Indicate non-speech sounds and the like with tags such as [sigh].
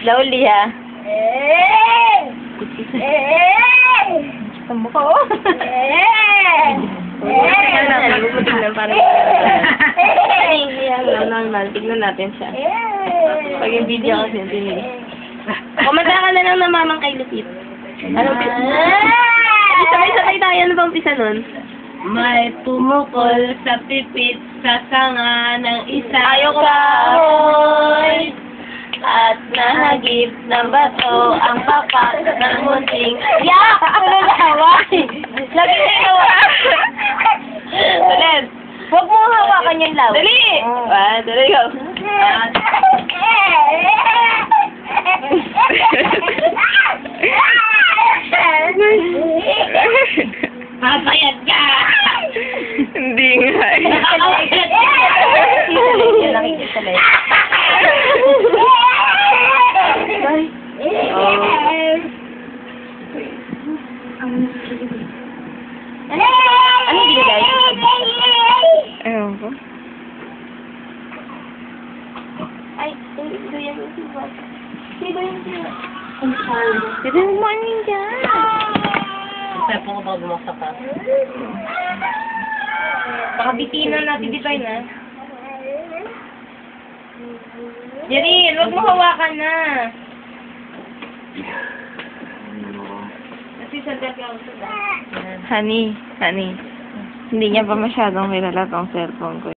Slowly, ha? Sa mukha, oh. Tignan, parang... Alam normal. Tignan natin siya. Pag yung video kasi, hindi. Kumanta ka na lang ng mamang kay Lupit. Ano? Sabay-sabay tayo. Ano ba umpisa nun? May pumukol sa pipit sa sanga ng isa. Ayaw ko kahoy at nahagip ng bato ang papak ng munting yak! [laughs] Ano na haway? Lagi na hawak! Ulit! Huwag mo hawakan yung law. Dali! Ah, dali go. [laughs] [laughs] Papayat ka! Hindi nga eh. Ano binigay? Ewan ko. Ay, ito yan yung siwa. Sino yung siwa? Ito yung morning dyan. Sa po ko ba bumaksak ka? Baka bitinan natin di ba na? Jerry, huwag mo hawakan na. Kasi sa dati ako sa Honey, honey. Hindi niya pa masyadong kilala tong cellphone ko.